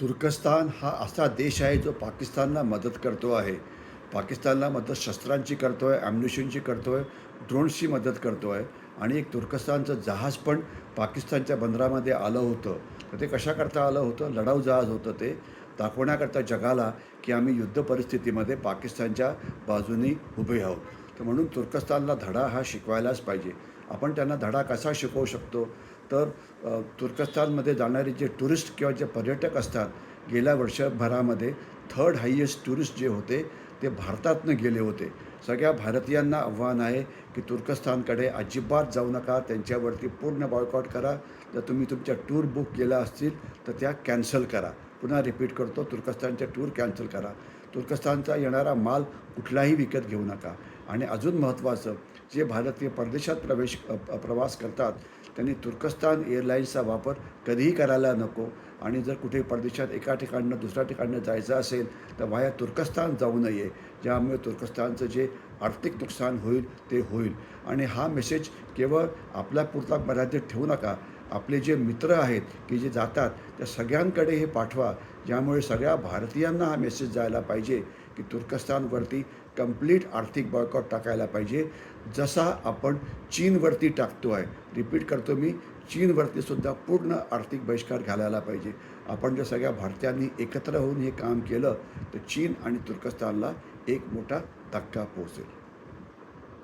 तुर्कस्तान हा असा देश आहे जो पाकिस्तानला मदत करतो आहे. पाकिस्तानला मदत शस्त्रांची करतो आहे ॲम्युनिशनची करतो आहे ड्रोन्सची मदत करतो आहे. आणि एक तुर्कस्तानचं जहाज पण पाकिस्तानच्या बंदरामध्ये आलं होतं. तर ते कशाकरता आलं होतं? लढाऊ जहाज होतं ते. दाखवण्याकरता जगाला की आम्ही युद्ध परिस्थितीमध्ये पाकिस्तानच्या बाजूनी उभे आहोत. तर म्हणून तुर्कस्तानला धडा हा शिकवायलाच पाहिजे. आपण त्यांना धडा कसा शिकवू शकतो? तर तुर्कस्तानमध्ये जाणारे जे टुरिस्ट किंवा जे पर्यटक असतात गेल्या वर्षभरामध्ये थर्ड हायेस्ट टुरिस्ट जे होते ते भारतातनं गेले होते. सगळ्या भारतीयांना आव्हान आहे की तुर्कस्तानकडे अजिबात जाऊ नका त्यांच्यावरती पूर्ण बॉयकॉट करा. जर तुम्ही तुमच्या टूर बुक केल्या असतील तर त्या कॅन्सल करा. पुन्हा रिपीट करतो तुर्कस्थानच्या टूर कॅन्सल करा. तुर्कस्तानचा येणारा माल कुठलाही विकत घेऊ नका. आणि अजून महत्त्वाचं जे भारतीय परदेशात प्रवेश प्रवास करतात त्यांनी तुर्कस्तान एअरलाईन्सचा वापर कधीही करायला नको. आणि जर कुठे परदेशात एका ठिकाणनं दुसऱ्या ठिकाणनं जायचं असेल तर वाया तुर्कस्तान जाऊ नये. ज्यामुळे तुर्कस्तानचं जे आर्थिक नुकसान होईल ते होईल. आणि हा मेसेज केवळ आपल्यापुरता मर्यादित ठेवू नका. आपले जे मित्र आहेत की जे जातात त्या सगळ्यांकडे हे पाठवा. ज्यामुळे सगळ्या भारतीयांना हा मेसेज जायला पाहिजे की तुर्कस्तानवरती कंप्लीट आर्थिक बॉयकॉट टाकायला पाहिजे. जसा आपण चीनवरती टाकतो आहे रिपीट करतो मी चीनवरती सुद्धा पूर्ण आर्थिक बहिष्कार घालायला पाहिजे. आपण जर सगळ्या भारतीयांनी एकत्र होऊन हे काम केलं तर चीन आणि तुर्कस्तानला એક મોટા ધક્કા પહોંચે